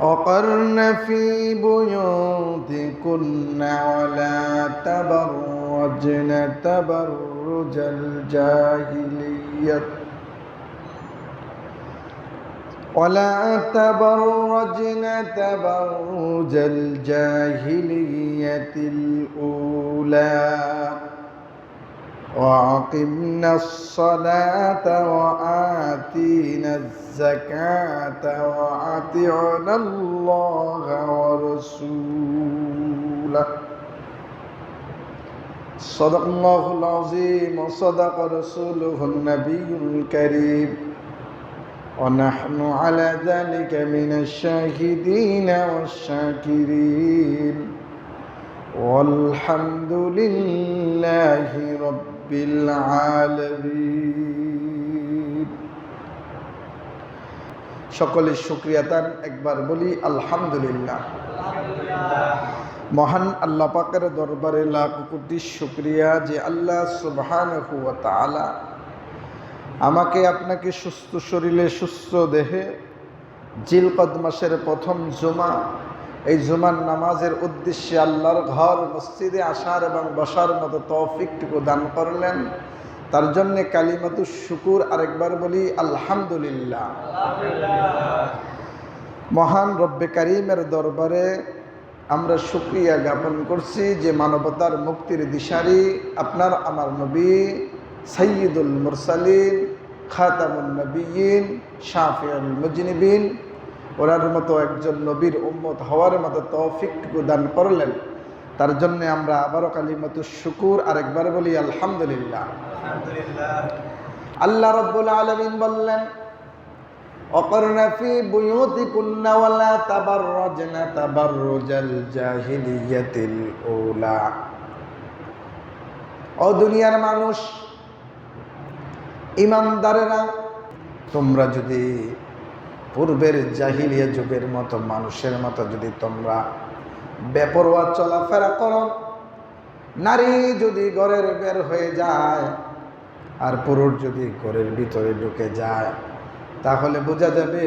وقرن في بيوتكن ولا تبرجن تبرج الجاهلية ولا تبرجن تبرج الجاهلية الأولى وأقمنا الصلاة وآتينا الزكاة وأطعنا الله ورسوله. صدق الله العظيم وصدق رسوله النبي الكريم ونحن على ذلك من الشاهدين والشاكرين. والحمد لله رب العالمين সকলের শুক্রিয়া তার একবার বলি আলহামদুলিল্লাহ মহান আল্লাহ পাকের দরবারে লাখ কোটি শুক্রিয়া যে আল্লাহ সুবহান তাআলা আমাকে আপনাকে সুস্থ শরীরে সুস্থ দেহে জিলকদ মাসের প্রথম জুমা এই জুমার নামাজের উদ্দেশ্যে আল্লাহর ঘর, মসজিদে আসার এবং বসার মতো তৌফিকটুকু দান করলেন। তার জন্যে কালিমাতু শুকুর আরেকবার বলি, আলহামদুলিল্লাহ। মহান রব্বে করিমের দরবারে আমরা শুক্রিয়া জ্ঞাপন করছি যে মানবতার মুক্তির দিশারি আপনার, আমার নবী সৈয়দুল মুরসালিন খাতামুল নবীন, শাফিউল মুজনিবিন ওনার মতো একজন নবীর উম্মত হওয়ার মতো তৌফিকটুকু দান করলেন। তার জন্য আমরা আবারও কালিমতো শুকুর আরেকবার বলি, আলহামদুলিল্লাহ। আল্লাহ রব্বুল আলমিন বললেন অকর্ণ ফি বুয়ুতিকুন্ন ওয়ালা তাবাররাজনা তাবাররুজাল জাহিলিয়াতিল উলা। ও দুনিয়ার মানুষ, ইমানদারেরা, তোমরা যদি পূর্বের জাহিলিয়া যুগের মতো মানুষের মতো যদি তোমরা বেপরোয়া চলাফেরা করো, নারী যদি ঘরের বের হয়ে যায় আর পুরুষ যদি ঘরের ভিতরে ঢুকে যায়, তাহলে বোঝা যাবে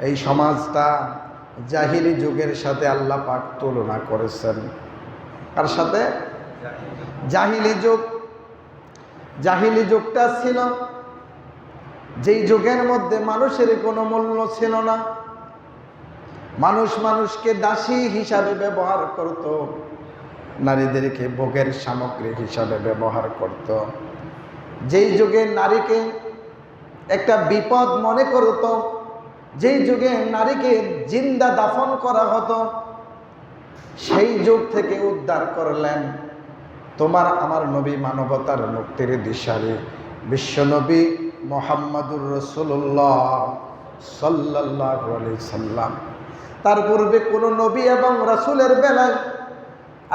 এই সমাজটা জাহিলি যুগের সাথে আল্লাহ পাক তুলনা করেছেন। কার সাথে? জাহিলি যুগ। জাহিলি যুগটা ছিল যেই যুগের মধ্যে মানুষের কোনো মূল্য ছিল না, মানুষ মানুষকে দাসী হিসাবে ব্যবহার করত, নারীদেরকে ভোগের সামগ্রী হিসাবে ব্যবহার করত। যেই যুগে নারীকে একটা বিপদ মনে করত, যেই যুগে নারীকে জিন্দা দাফন করা হতো, সেই যুগ থেকে উদ্ধার করলেন তোমার আমার নবী মানবতার মুক্তির দিশারে বিশ্বনবী মোহাম্মদুর রসুল্লাহ সাল্লাহ সাল্লাম। তার পূর্বে কোনো নবী এবং রাসুলের বেলায়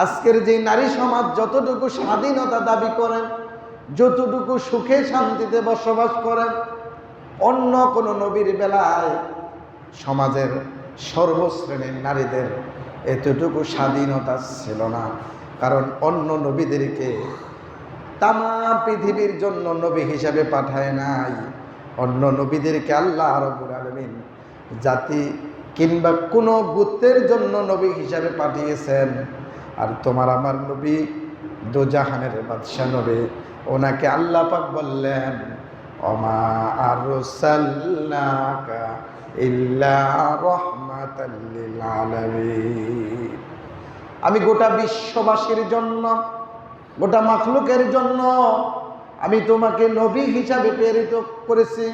আজকের যে নারী সমাজ যতটুকু স্বাধীনতা দাবি করেন, যতটুকু সুখে শান্তিতে বসবাস করেন, অন্য কোনো নবীর বেলায় সমাজের সর্বশ্রেণীর নারীদের এতটুকু স্বাধীনতা ছিল না। কারণ অন্য নবীদেরকে তামা পৃথিবীর জন্য নবী হিসাবে পাঠায় নাই। অন্য নবীদেরকে আল্লাহ রবুল আলমিন জাতি কিংবা কোনো গুত্রের জন্য নবী হিসাবে পাঠিয়েছেন। আর তোমার আমার নবী দোজাহানের বাদশাহ নবী, ওনাকে আল্লাহ পাক বললেন অমা আর আমি গোটা বিশ্ববাসীর জন্য গোটা মাখলুকের জন্য আমি তোমাকে নবী হিসাবে প্রেরিত করেছি,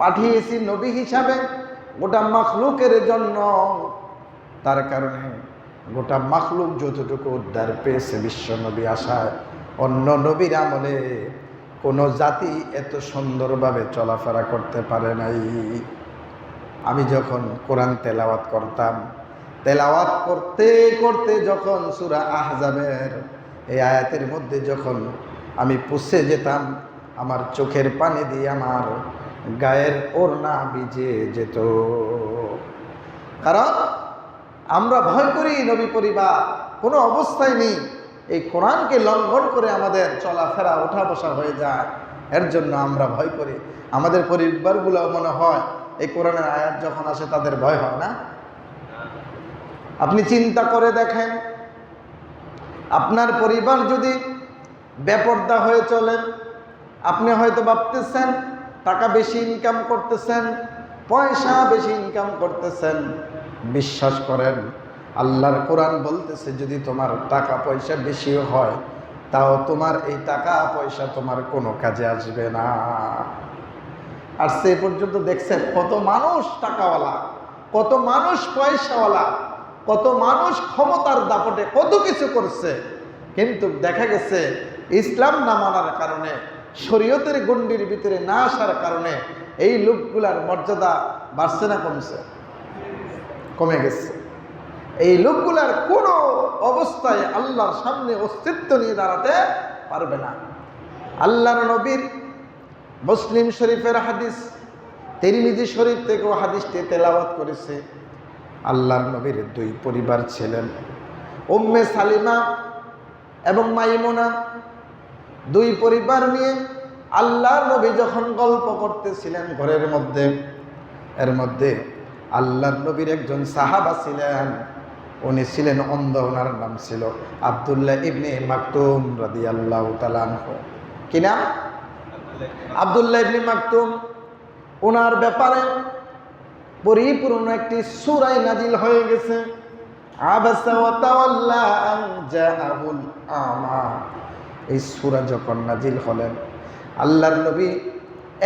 পাঠিয়েছি নবী হিসাবে গোটা মাখলুকের জন্য। তার কারণে গোটা মাখলুক যতটুকু উদ্ধার পেয়েছে বিশ্ব নবী আসায়, অন্য নবীর আমলে কোনো জাতি এত সুন্দরভাবে চলাফেরা করতে পারে নাই। আমি যখন কোরআন তেলাওয়াত করতাম, তেলাওয়াত করতে করতে যখন সুরা আহজাবের এই আয়াতের মধ্যে যখন আমি পুষে যেতাম, আমার চোখের পানি দিয়ে আমার গায়ের ওড়না ভিজে যেত। কারণ আমরা ভয় করি নবী পরিবার, কোনো অবস্থায় নেই। এই কোরআনকে লঙ্ঘন করে আমাদের চলাফেরা ওঠা বসা হয়ে যায়। এর জন্য আমরা ভয় করি। আমাদের পরিবারগুলো মনে হয় এই কোরআনের আয়াত যখন আসে তাদের ভয় হয় না। আপনি চিন্তা করে দেখেন আপনার পরিবার যদি বেপর্দা হয়ে চলেন আপনি হয়তো ভাবতেছেন, টাকা বেশি ইনকাম করতেছেন, পয়সা বেশি ইনকাম করতেছেন। বিশ্বাস করেন, আল্লাহর কোরআন বলতেছে, যদি তোমার টাকা পয়সা বেশিও হয়, তাও তোমার এই টাকা পয়সা তোমার কোনো কাজে আসবে না। আর সে পর্যন্ত দেখছেন, কত মানুষ টাকাওয়ালা, কত মানুষ পয়সাওয়ালা। কত মানুষ ক্ষমতার দাপটে কত কিছু করছে, কিন্তু দেখা গেছে ইসলাম না মানার কারণে, শরীয়তের গণ্ডির ভিতরে না আসার কারণে এই লোকগুলার মর্যাদা বাড়ছে না কমছে, কমে গেছে। এই লোকগুলার কোনো অবস্থায় আল্লাহর সামনে অস্তিত্ব নিয়ে দাঁড়াতে পারবে না। আল্লাহর নবীর মুসলিম শরীফের হাদিস, তিরমিজি শরীফ থেকেও হাদিসটি তেলাওয়াত করেছে। আল্লাহর নবীর দুই পরিবার ছিলেন। উম্মে সালিমা এবং মাইমুনা দুই পরিবার নিয়ে আল্লাহর নবী যখন গল্প করতেছিলেন ঘরের মধ্যে, এর মধ্যে আল্লাহর নবীর একজন সাহাবা ছিলেন। উনি ছিলেন অন্ধ, ওনার নাম ছিল আবদুল্লাহ ইবনে মাকতুম রাদি আল্লাহ তালান কি নাম? আবদুল্লাহ ইবনে মাকতুম। ওনার ব্যাপারে পরিপূর্ণ একটি সুরাই নাজিল হয়ে গেছে। এই সুরা যখন নাজিল হলেন, আল্লাহর নবী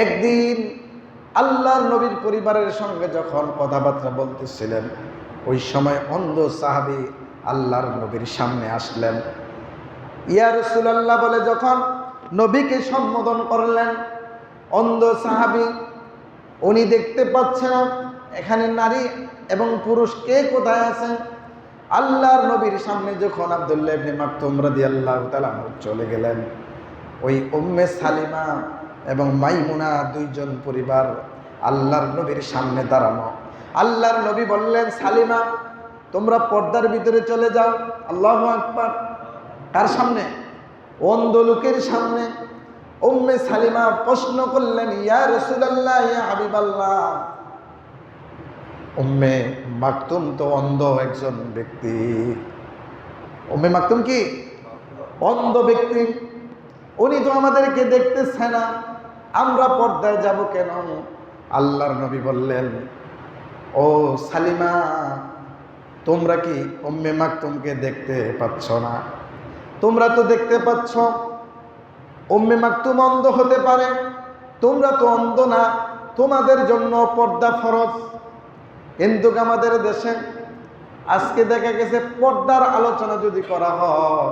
একদিন আল্লাহর নবীর পরিবারের সঙ্গে যখন কথাবার্তা বলতেছিলেন, ওই সময় অন্ধ সাহাবি আল্লাহর নবীর সামনে আসলেন। ইয়া রসুলাল্লাহ বলে, যখন নবীকে সম্বোধন করলেন, অন্ধ সাহাবি, উনি দেখতে পাচ্ছে না এখানে নারী এবং পুরুষ কে কোথায় আছে? আল্লাহর নবীর সামনে যখন আবদুল্লাহ ইবনে মাকতুম রাদিয়াল্লাহু তাআলা চলে গেলেন, ওই উম্মে সালিমা এবং মাইমুনা দুইজন পরিবার আল্লাহর নবীর সামনে দাঁড়ানো। আল্লাহর নবী বললেন, সালিমা, তোমরা পর্দার ভিতরে চলে যাও। আল্লাহ আকবার। কার সামনে? অন্ধ লোকের সামনে। উম্মে সালিমা প্রশ্ন করলেন, ইয়া রসুলাল্লাহ, ইয়া হাবিবাল্লাহ। উম্মে মাকতুম তো অন্ধ একজন ব্যক্তি। উম্মে মাকতুম কি? অন্ধ ব্যক্তি। উনি তো আমাদেরকে দেখতেছে না। আমরা পর্দায় যাব কেন? আল্লাহর নবী বললেন, ও সালিমা, তোমরা কি উম্মে মাকতুমকে দেখতে পাচ্ছ না? তোমরা তো দেখতে পাচ্ছ, উম্মে মাকতুম অন্ধ হতে পারে। তোমরা তো অন্ধ না। তোমাদের জন্য পর্দা ফরজ। কিন্তু আমাদের দেশে। আজকে দেখা গেছে পর্দার আলোচনা যদি করা হয়,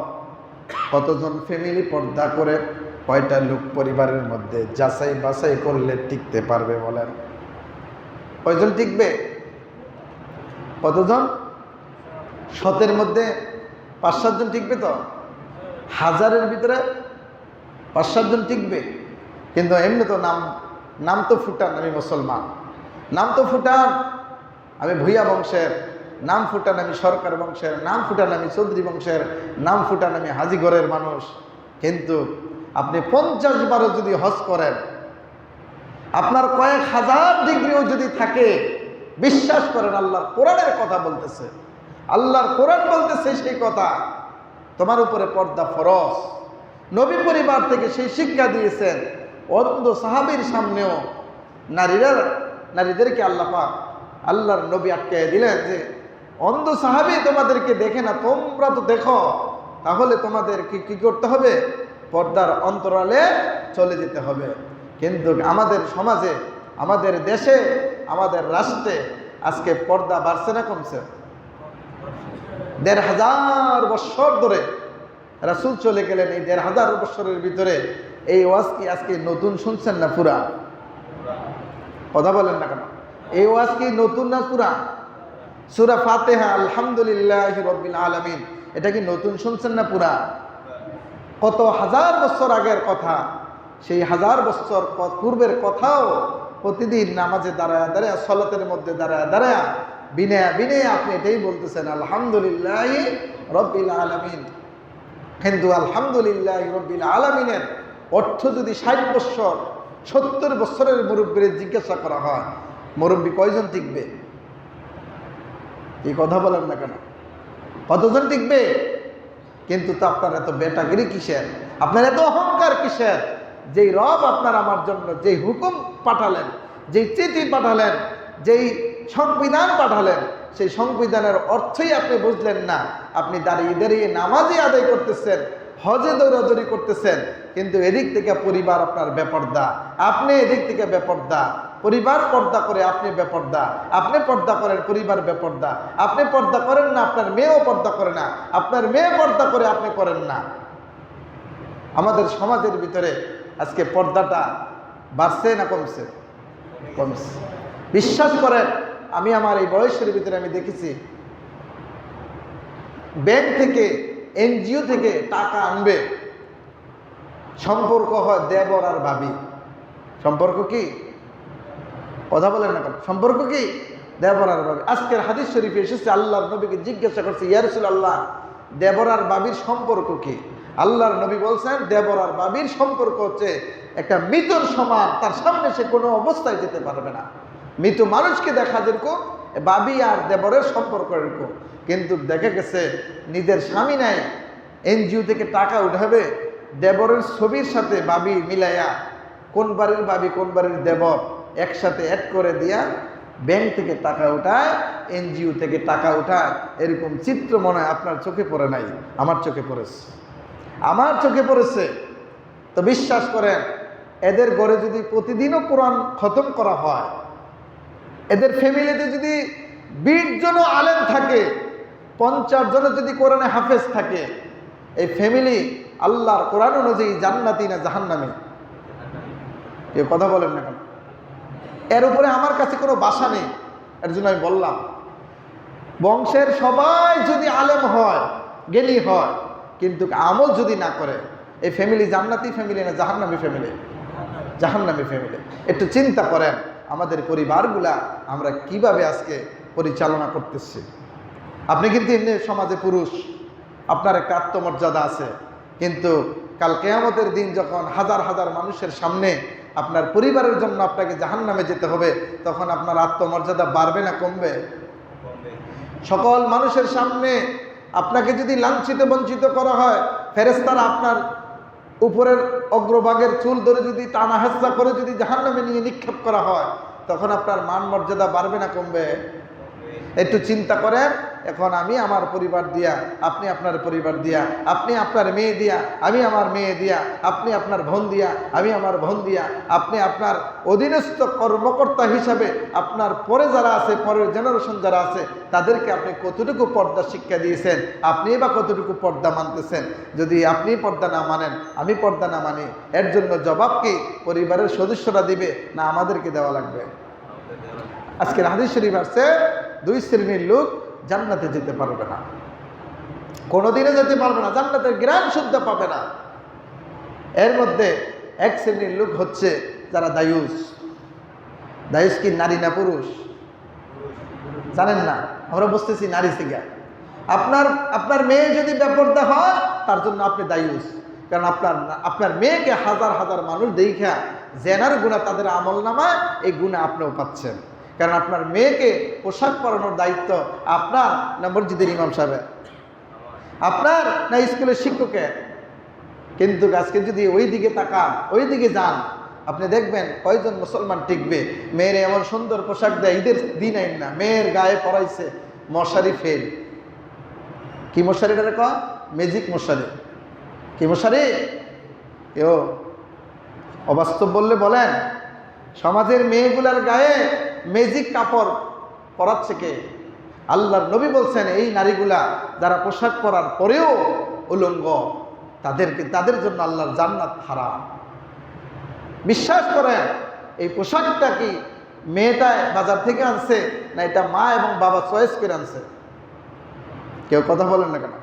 কতজন ফ্যামিলি পর্দা করে কয়টা লোক পরিবারের মধ্যে যাচাই বাছাই করলে টিকতে পারবে বলেন? কয়জন টিকবে? কতজন? শতের মধ্যে পাঁচ সাতজন টিকবে তো? হাজারের ভিতরে পাঁচ সাতজন টিকবে। কিন্তু এমনি তো নাম নাম তো ফুটান আমি মুসলমান। নাম তো ফুটান। আমি ভূয়া বংশের, নাম ফুটান আমি সরকার বংশের, নাম ফুটান আমি চৌধুরী বংশের, নাম ফুটান আমি হাজিগড়ের মানুষ। কিন্তু আপনি পঞ্চাশ বারও যদি হজ করেন, আপনার কয়েক হাজার ডিগ্রিও যদি থাকে, বিশ্বাস করেন আল্লাহর কোরআনের কথা বলতেছে। আল্লাহর কোরআন বলতেছে সেই কথা। তোমার উপরে পর্দা ফরস নবী পরিবার থেকে সেই শিক্ষা দিয়েছেন। অন্ধ সাহাবির সামনেও নারীরা নারীদেরকে আল্লাহ পাক আল্লাহর নবী আটকে দিলেন যে, অন্ধ সাহাবি তোমাদেরকে দেখে না, তোমরা তো দেখো। তাহলে তোমাদেরকে কি করতে হবে? পর্দার অন্তরালে চলে যেতে হবে। কিন্তু আমাদের সমাজে, আমাদের দেশে, আমাদের রাষ্ট্রে আজকে পর্দা বাড়ছে না কমছে। দেড় হাজার বছর ধরে রাসুল চলে গেলেন এই দেড় হাজার বছরের ভিতরে। এই ওয়াজ কি আজকে নতুন শুনছেন না পুরা? কথা বলেন না কেন? এই ওয়াজ কি নতুন না সুরা সুরা ফাতেহা, আলহামদুলিল্লাহ রব্বিল আলমিন। এটা কি নতুন শুনছেন না পুরা? কত হাজার বছর আগের কথা, সেই হাজার বছর পূর্বের কথাও প্রতিদিন নামাজে দাঁড়ায় দাঁড়ায়, সলাতের মধ্যে দাঁড়ায় দাঁড়ায় বিনয়া বিনয় আপনি এটাই বলতেছেন, আলহামদুলিল্লাহ রব্বিল আলমিন। কিন্তু আলহামদুলিল্লাহ রব্বিল আলমিনের অর্থ যদি ষাট বছর, সত্তর বছরের মুরব্বীর জিজ্ঞাসা করা হয় মুরব্বী কয়জন টিকবে? এই কথা বলেন না কেন? কতজন টিকবে? কিন্তু তো আপনার এত বেটাগিরি কিসের? আপনার এত অহংকার কিসের? যেই রব আপনার আমার জন্য যেই হুকুম পাঠালেন, যেই চিঠি পাঠালেন, যেই সংবিধান পাঠালেন, সেই সংবিধানের অর্থই আপনি বুঝলেন না। আপনি দাঁড়িয়ে দাঁড়িয়ে নামাজই আদায় করতেছেন, হজে দৌড়াদৌড়ি করতেছেন, কিন্তু এদিক থেকে পরিবার আপনার বেপর্দা। আপনি এদিক থেকে বেপর্দা। পরিবার পর্দা করে আপনি বেপর্দা, আপনি পর্দা করেন পরিবার বেপর্দা, আপনি পর্দা করেন না, আপনার মেয়েও পর্দা করে না, আপনার মেয়ে পর্দা করে আপনি করেন না। আমাদের সমাজের ভিতরে আজকে পর্দাটা বাড়ছে না কমছে? কমছে। বিশ্বাস করেন, আমি আমার এই বয়সের ভিতরে আমি দেখেছি, ব্যাংক থেকে, এনজিও থেকে টাকা আনবে। সম্পর্ক হয় দেবর আর ভাবি। সম্পর্ক কি? কথা বলেন না কেন? সম্পর্ক কি? দেবর আর ভাবি আজকের হাদিস শরীফে এসেছে, আল্লাহর নবীকে জিজ্ঞাসা করছে ইয়ারসুল আল্লাহ দেবর আর বাবির সম্পর্ক কি? আল্লাহর নবী বলছেন দেবর আর বাবির সম্পর্ক হচ্ছে একটা মৃতর সমান তার সামনে সে কোনো অবস্থায় যেতে পারবে না। মৃত মানুষকে দেখা যেরকম বাবি আর দেবরের সম্পর্ক এরকম। কিন্তু দেখা গেছে, নিজের স্বামী নাই, এনজিও থেকে টাকা উঠাবে, দেবরের ছবির সাথে বাবি মিলাইয়া, কোন বাড়ির বাবি, কোন বাড়ির দেবর একসাথে অ্যাড করে দিয়া ব্যাংক থেকে টাকা উঠায় এনজিও থেকে টাকা উঠায়, এরকম চিত্র মনে হয় আপনার চোখে পড়ে নাই, আমার চোখে পড়েছে। আমার চোখে পড়েছে। তো বিশ্বাস করেন, এদের ঘরে যদি প্রতিদিনও কোরআন খতম করা হয়, এদের ফ্যামিলিতে যদি বিশ জন আলেম থাকে, পঞ্চাশ জন যদি কোরআনে হাফেজ থাকে, এই ফ্যামিলি আল্লাহর কোরআন অনুযায়ী জান্নাতি না জাহান্নামী? কেউ কথা বলেন না কেন? এর উপরে আমার কাছে কোনো বাসা নেই। এর জন্য আমি বললাম, বংশের সবাই যদি আলেম হয়, জ্ঞানী হয়, কিন্তু আমল যদি না করে, এই ফ্যামিলি জান্নাতি ফ্যামিলি না জাহান্নামী ফ্যামিলি জাহান্নামী ফ্যামিলি একটু চিন্তা করেন, আমাদের পরিবারগুলা আমরা কীভাবে আজকে পরিচালনা করতেছি? আপনি কিন্তু এমনি সমাজে পুরুষ, আপনার একটা আত্মমর্যাদা আছে। কিন্তু কাল কেয়ামতের দিন যখন হাজার হাজার মানুষের সামনে আপনার পরিবারের জন্য আপনাকে জাহান্নামে যেতে হবে তখন আপনার আত্মমর্যাদা বাড়বে না কমবে? সকল মানুষের সামনে আপনাকে যদি লাঞ্ছিত বঞ্চিত করা হয় ফেরেস্তারা আপনার উপরের অগ্রভাগের চুল ধরে যদি টানা হেসা করে যদি জাহান্নামে নিয়ে নিক্ষেপ করা হয় তখন আপনার মান মর্যাদা বাড়বে না কমবে। একটু চিন্তা করেন এখন আমি আমার পরিবার দিয়া, আপনি আপনার পরিবার দিয়া, আপনি আপনার মেয়ে দিয়া, আমি আমার মেয়ে দিয়া, আপনি আপনার বোন দিয়া, আমি আমার বোন দিয়া, আপনি আপনার অধীনস্থ কর্মকর্তা হিসাবে আপনার পরে যারা আছে, পরের জেনারেশন যারা আছে, তাদেরকে আপনি কতটুকু পর্দা শিক্ষা দিয়েছেন, আপনি বা কতটুকু পর্দা মানতেছেন? যদি আপনি পর্দা না মানেন, আমি পর্দা না মানি, এর জন্য জবাব কি পরিবারের সদস্যরা দিবে না আমাদেরকে দেওয়া লাগবে? আজকের হাদিস শরীফ আসছে, দুই শ্রেণির লোক জান্নাতে যেতে পারবে না। কোনোদিনও যেতে পারবে না, জান্নাতের গ্রাম শুদ্ধ পাবে না। এর মধ্যে এক শ্রেণির লোক হচ্ছে যারা দায়ুস। দায়ুস কি নারী না পুরুষ? জানেন না, আমরা বুঝতেছি নারী সিগা। আপনার আপনার মেয়ে যদি বেপর্দা হয়, তার জন্য আপনি দায়ুস। কারণ আপনার আপনার মেয়েকে হাজার হাজার মানুষ দেখা জেনার গুণা তাদের আমল নামায়, এই গুণা আপনিও পাচ্ছেন। কারণ আপনার মেয়েকে পোশাক পরানোর দায়িত্ব আপনার না মসজিদের ইমাম সাহেবের? আপনার না স্কুলের শিক্ষকের? কিন্তু আজকে যদি ওই দিকে তাকান, ওই দিকে যান, আপনি দেখবেন কয়জন মুসলমান টিকবে। মেয়ের এমন সুন্দর পোশাক দেয়, ঈদের দিন আইন না, মেয়ের গায়ে পরাইছে মশারি ফেল। কি মশারিটা রেখ ম্যাজিক মশারি। কি মশারি? কেউ অবাস্তব বললে বলেন, সমাজের মেয়েগুলার গায়ে ম্যাজিক কাপড় পরাচ্ছে কে আল্লাহর নবী বলছেন, এই নারীগুলা যারা পোশাক পরার পরেও উলঙ্গ, তাদেরকে, তাদের জন্য আল্লাহর জান্নাত হারাম। বিশ্বাস করেন, এই পোশাকটা কি মেয়েটা বাজার থেকে আনছে না এটা মা এবং বাবা চয়েস করে আনছে? কেউ কথা বলেন না কেন?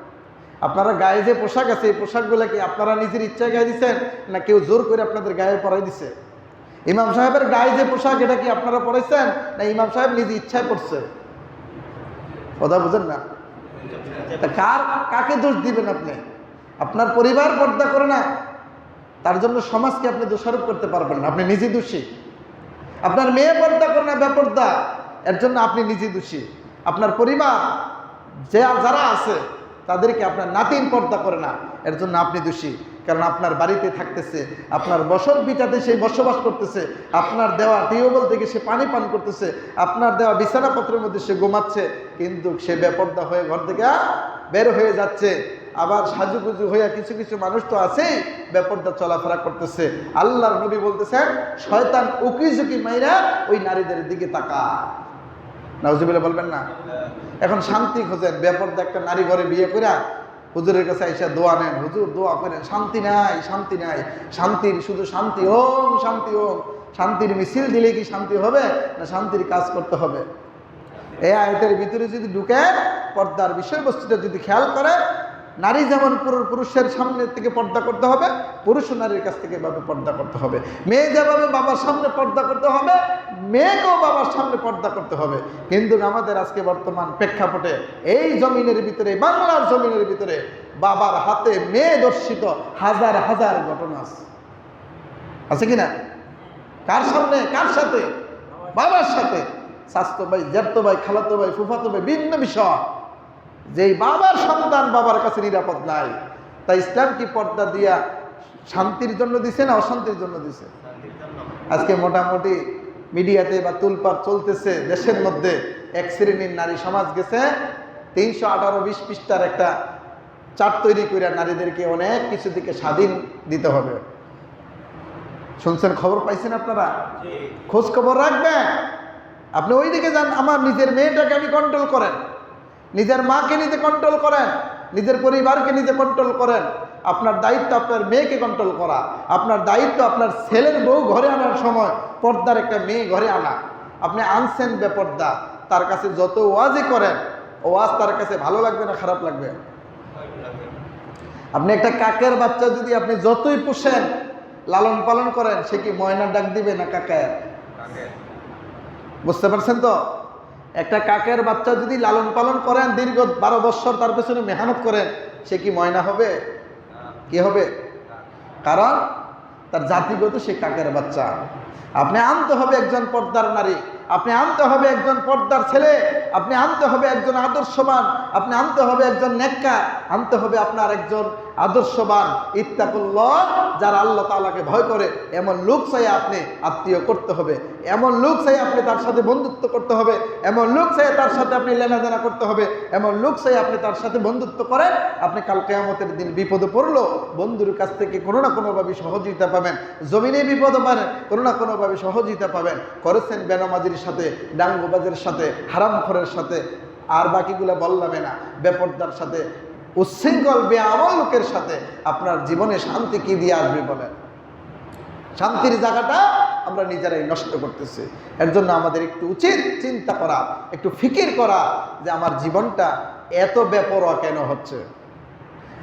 আপনারা গায়ে যে পোশাক আছে, এই পোশাকগুলো কি আপনারা নিজের ইচ্ছায় গায়ে দিচ্ছেন না কেউ জোর করে আপনাদের গায়ে পরাই দিছে? ইমাম সাহেবের গায়ে যে পোশাক, এটা কি আপনারা পড়েছেন না, ইমাম সাহেব নিজে ইচ্ছায় পড়ছে কথা বুঝেন না? কার, কাকে দোষ দিবেন আপনি? আপনার পরিবার পর্দা করে না, তার জন্য সমাজকে আপনি দোষারোপ করতে পারবেন না, আপনি নিজে দোষী। আপনার মেয়ে পর্দা করে না, বেপর্দা, এর জন্য আপনি নিজে দোষী। আপনার পরিবার, যে যারা আছে, তাদেরকে আপনার নাতিন পর্দা করে না, এর জন্য আপনি দোষী। কারণ আপনার বাড়িতে থাকতেছে, আপনার বসত বিটাতে সে বসবাস করতেছে, আপনার দেওয়া টিউবওয়েল থেকে সে পানি পান করতেছে, আপনার দেওয়া বিছানাপত্রের মধ্যে সে ঘুমাচ্ছে, কিন্তু সে বেপর্দা হয়ে ঘর থেকে বের হয়ে যাচ্ছে। আবার সাজুগুজু হইয়া কিছু কিছু মানুষ তো আছেই, বেপর্দা চলাফেরা করতেছে। আল্লাহর নবী বলতেছেন, শয়তান উকি ঝুঁকি মাইরা ওই নারীদের দিকে তাকা নাউজুবিল্লাহ বলবেন না? এখন শান্তি খোঁজেন, বেপর্দা একটা নারী ঘরে বিয়ে করে হুজুরের কাছে আইসা দোয়া নেন, হুজুর দোয়া করেন, শান্তি নাই শান্তি নাই, শান্তির, শুধু শান্তি ওম শান্তি ওম, শান্তির মিছিল দিলে কি শান্তি হবে না শান্তির কাজ করতে হবে? এই আয়তের ভিতরে যদি ঢুকে পর্দার বিষয়বস্তুটা যদি খেয়াল করে নারী যেমন পুরো পুরুষের সামনে থেকে পর্দা করতে হবে, পুরুষ নারীর কাছ থেকে এভাবে পর্দা করতে হবে। মেয়ে যেভাবে বাবার সামনে পর্দা করতে হবে, মেয়েকেও বাবার সামনে পর্দা করতে হবে। কিন্তু আমাদের আজকে বর্তমান প্রেক্ষাপটে এই জমিনের ভিতরে, বাংলার জমিনের ভিতরে বাবার হাতে মেয়ে দর্শিত হাজার হাজার ঘটনা আছে। আছে কি না? কার সামনে? কার সাথে? বাবার সাথে। স্বাস্থ্য ভাই জ্যাঠতো ভাই খালাতো ভাই ফুফাতো ভাই ভিন্ন বিষয়। যেই বাবার সন্তান বাবার কাছে নিরাপদ নাই তাই ইসলাম কি পর্দা দিয়া শান্তির জন্য দিছে না অশান্তির জন্য দিছে? আজকে মোটামুটি মিডিয়াতে বা তুলপার চলতেছে দেশের মধ্যে এক শ্রেণির নারী সমাজ গেছে তিনশো আঠারো বিশ পৃষ্ঠার একটা চার্ট তৈরি করে নারীদেরকে অনেক কিছু দিকে স্বাধীন দিতে হবে। শুনছেন খবর পাইছেন আপনারা? খোঁজ খবর রাখবেন? আপনি ওই দিকে যান আমার নিজের মেয়েটাকে আমি কন্ট্রোল করেন। নিজের মাকে নিজে কন্ট্রোল করেন নিজের পরিবারকে নিজে কন্ট্রোল করেন। আপনার দায়িত্ব আপনার মেয়েকে কন্ট্রোল করা। আপনার দায়িত্ব আপনার ছেলের বউ ঘরে আনার সময় পর্দার একটা মেয়ে ঘরে আনা। আপনি আনছেন বেপর্দা। তার কাছে যত ওয়াজই করেন ওয়াজ তার কাছে ভালো লাগবে না খারাপ লাগবে? আপনি একটা কাকের বাচ্চা যদি আপনি যতই পুষেন লালন পালন করেন সে কি ময়নার ডাক দিবে না কাকের। বুঝতে পারছেন তো? একটা কাকের বাচ্চা যদি লালন পালন করেন, দীর্ঘ বারো বছর তার পেছনে মেহনত করেন, সে কি ময়না হবে? কি হবে? কারণ তার জাতিগত সে কাকের বাচ্চা। আপনি আনতে হবে একজন পর্দার নারী, আপনি আনতে হবে একজন পর্দার ছেলে, আপনি আনতে হবে একজন আদর্শবান, আপনি আনতে হবে একজন নেককা আনতে হবে আপনার একজন আদর্শবান, ইত্তাকুল্লাহ, যারা আল্লাহ তালাকে ভয় করে, এমন লোক চাই আপনি আত্মীয় করতে হবে। এমন লোক চাই আপনি তার সাথে বন্ধুত্ব করতে হবে। এমন লোক চাই তার সাথে আপনি লেনাদেনা করতে হবে। এমন লোক চাই আপনি তার সাথে বন্ধুত্ব করেন। আপনি কাল কেয়ামতের দিন বিপদে পড়ল বন্ধুর কাছ থেকে কোনো না কোনোভাবে সহযোগিতা পাবেন। জমিনে বিপদ পাবেন কোনো না কোনোভাবে সহযোগিতা পাবেন। করেছেন বেনামাজির সাথে, ডাঙ্গুবাজের সাথে, হারামখরের সাথে, আর বাকিগুলো বললামে না। বেপর্দার সাথে উচ্ছৃঙ্খল বেআমল লোকের সাথে আপনার জীবনে শান্তি কি দিয়ে আসবে বলেন? শান্তির জায়গাটা আমরা নিজেরাই নষ্ট করতেছি। এর জন্য আমাদের একটু উচিত চিন্তা করা, একটু ফিকির করা যে আমার জীবনটা এত বেপরোয়া কেন হচ্ছে?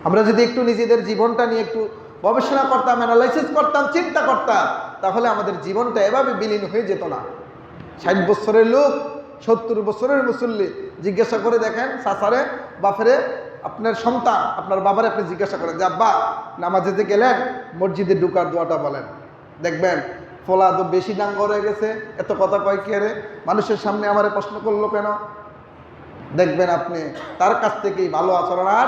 আমরা যদি একটু নিজেদের জীবনটা নিয়ে একটু গবেষণা করতাম অ্যানালাইসিস করতাম, চিন্তা করতাম, তাহলে আমাদের জীবনটা এভাবে বিলীন হয়ে যেত না। ষাট বছরের লোক, সত্তর বছরের মুসল্লি, জিজ্ঞাসা করে দেখেন সাসারে বাফেরে আপনার সন্তান, আপনার বাবারে আপনি জিজ্ঞাসা করেন যে, আব্বা, নামাজে গেলেন, মসজিদে ঢুকার দোয়াটা বলেন। দেখবেন ফলা তো বেশি ডাঙ্গ হয়ে গেছে, এত কথা কয় কি আরে মানুষের সামনে আমারে প্রশ্ন করল কেন? দেখবেন আপনি তার কাছ থেকেই ভালো আচরণ আর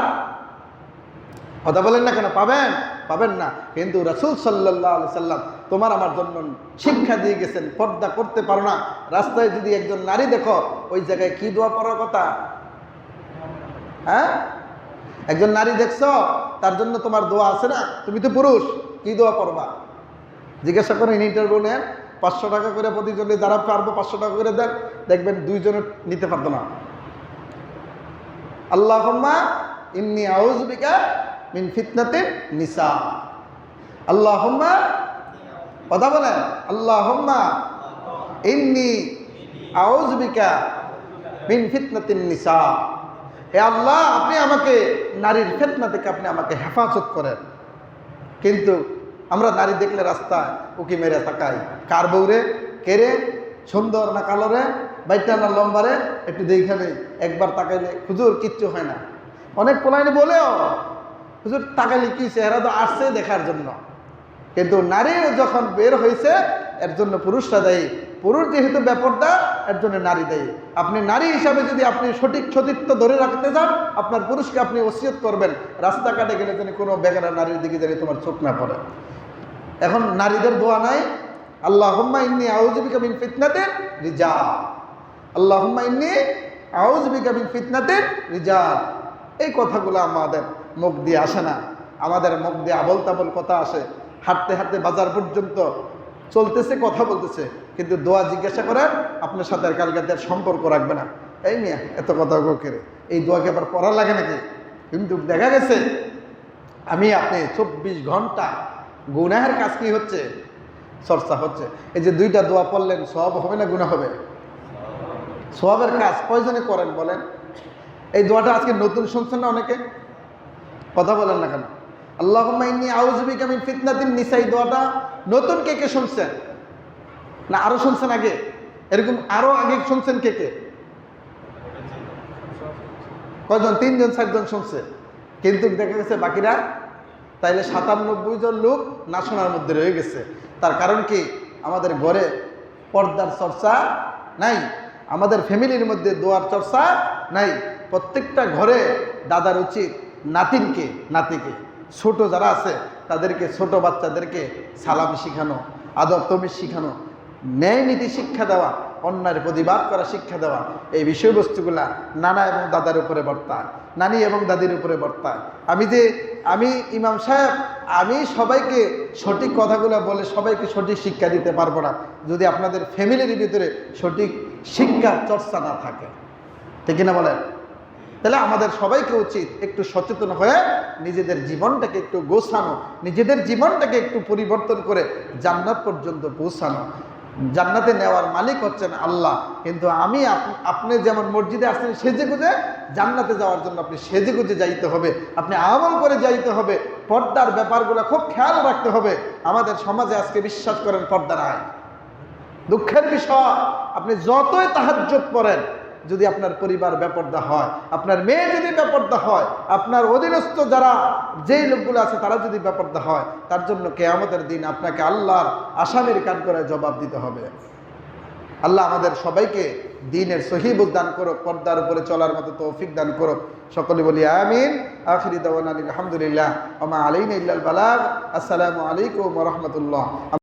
কথা বলেন না কেন? পাবেন? পাবেন না। কিন্তু রাসুল সাল্লাহ সাল্লাম তোমার আমার জন্য শিক্ষা দিয়ে গেছেন, পর্দা করতে পারো না। রাস্তায় যদি একজন নারী দেখো, ওই জায়গায় কি দোয়া পড়ার কথা? হ্যাঁ? একজন নারী দেখছ, তার জন্য তোমার দোয়া আছে না? তুমি তো পুরুষ, কি দোয়া করবা? জিজ্ঞাসা করেন ইন্টারভিউ নেন, পাঁচশো টাকা করে প্রতিজনে যারা পারব পাঁচশো টাকা করে দেন, দেখবেন দুইজনে নিতে পারতো না। আল্লাহ ইন্নি আউজবিকা মিন ফিতনাতে নিসা। আল্লাহ কথা বলেন আল্লাহ ইন্নি আউজবিকা মিন ফিতনাতিন নিসা। হে আল্লাহ, আপনি আমাকে নারীর ফেতনা থেকে আপনি আমাকে হেফাজত করেন। কিন্তু আমরা নারী দেখলে রাস্তায় উকি মেরে তাকাই। কার বউরে? কেরে সুন্দর না কালোরে বাইটা না লম্বারে একটু দেখে একবার তাকাইলে হুজুর কিচ্ছু হয় না। অনেক পোলাইনি বলেও, হুজুর তাকাইলে কি চেহারা তো আসছে দেখার জন্য। কিন্তু নারী যখন বের হয়েছে এর জন্য পুরুষরা দেয়। পুরুষ যেহেতু ব্যাপারটা এর জন্য নারী দেয়। আপনি নারী হিসাবে যদি আপনি সঠিক সতীত্ব ধরে রাখতে চান, আপনার পুরুষকে আপনি ওসিয়ত করবেন। রাস্তাঘাটে গেলে যেন কোনো বেগানা নারীর দিকে যেন তোমার চোখ না পড়ে। এখন নারীদের দোয়া নাই। আল্লাহ ইন্নি আউজবিকা মিন ফিতনাতের রিজা আল্লাহ ইন্নি আউজবিকা মিন ফিতনাতের রিজা এই কথাগুলো আমাদের মুখ দিয়ে আসে না। আমাদের মুখ দিয়ে আবল তাবল কথা আসে। হাঁটতে হাঁটতে বাজার পর্যন্ত চলতেছে, কথা বলতেছে। কিন্তু দোয়া জিজ্ঞাসা করেন, আপনার সাথে আর কালকে তার সম্পর্ক রাখবে না। এই মিয়া, এত কথা কেড়ে এই দোয়াকে আবার পড়া লাগে নাকি? কিন্তু দেখা গেছে, আমি আপনি চব্বিশ ঘণ্টা গুনাহের কাজ কি হচ্ছে? চর্চা হচ্ছে। এই যে দুইটা দোয়া পড়লেন সব হবে না গুণা হবে? সবের কাজ কয়জনে করেন বলেন? এই দোয়াটা আজকে নতুন শুনছেন না অনেকে? কথা বলেন না কেন? আল্লাহ আউজবিক আমি ফিতনাতিন, নিসাই দোয়াটা নতুন কে কে শুনছেন? না, আরও শুনছেন আগে? এরকম আরও আগে শুনছেন কে কে? কয়জন? তিনজন, চারজন শুনছে। কিন্তু দেখা গেছে বাকিরা তাইলে সাতানব্বই জন লোক না শোনার মধ্যে রয়ে গেছে। তার কারণ কি? আমাদের ঘরে পর্দার চর্চা নাই, আমাদের ফ্যামিলির মধ্যে দোয়ার চর্চা নাই। প্রত্যেকটা ঘরে দাদার উচিত নাতিনকে, নাতিকে। ছোট যারা আছে, তাদেরকে, ছোট বাচ্চাদেরকে সালাম শিখানো আদব তমিজ শিখানো। ন্যায় নীতি শিক্ষা দেওয়া, অন্যায়ের প্রতিবাদ করা, শিক্ষা দেওয়া, এই বিষয়বস্তুগুলা নানা এবং দাদার উপরে বর্তায়, নানি এবং দাদির উপরে বর্তায়। আমি যে, আমি ইমাম সাহেব, আমি সবাইকে সঠিক কথাগুলো বলে সবাইকে সঠিক শিক্ষা দিতে পারব না, যদি আপনাদের ফ্যামিলির ভিতরে সঠিক শিক্ষার চর্চা না থাকে। ঠিক না বলেন? তাহলে আমাদের সবাইকে উচিত একটু সচেতন হয়ে নিজেদের জীবনটাকে একটু গোছানো, নিজেদের জীবনটাকে একটু পরিবর্তন করে জান্নাত পর্যন্ত পৌঁছানো। জান্নাতে নেওয়ার মালিক হচ্ছেন আল্লাহ। কিন্তু আমি আপ- আপনি যেমন মসজিদে আসছেন সেজে গুজে জান্নাতে যাওয়ার জন্য আপনি সেজে গুজে যাইতে হবে, আপনি আমল করে যাইতে হবে, পর্দার ব্যাপারগুলো খুব খেয়াল রাখতে হবে। আমাদের সমাজে আজকে বিশ্বাস করেন পর্দার আয় দুঃখের বিষয়, আপনি যতই তাহাজ্জুদ পড়েন যদি আপনার পরিবার বেপর্দা হয়, আপনার মেয়ে যদি বেপর্দা হয়, আপনার অধীনস্থ যারা যেই লোকগুলো আছে তারা যদি বেপর্দা হয়, তার জন্য কেয়ামতের দিন আপনাকে আল্লাহর আসামির কান করে জবাব দিতে হবে। আল্লাহ আমাদের সবাইকে দিনের সহি দান করুক, পর্দার উপরে চলার মতো তৌফিক দান করুক। সকলে বলি আমিন। আখরি দাওয়ান আলহামদুলিল্লাহ আমা আলাইন ইল্লাল বালাগ। আসসালামু আলাইকুম রহমতুল্লাহ।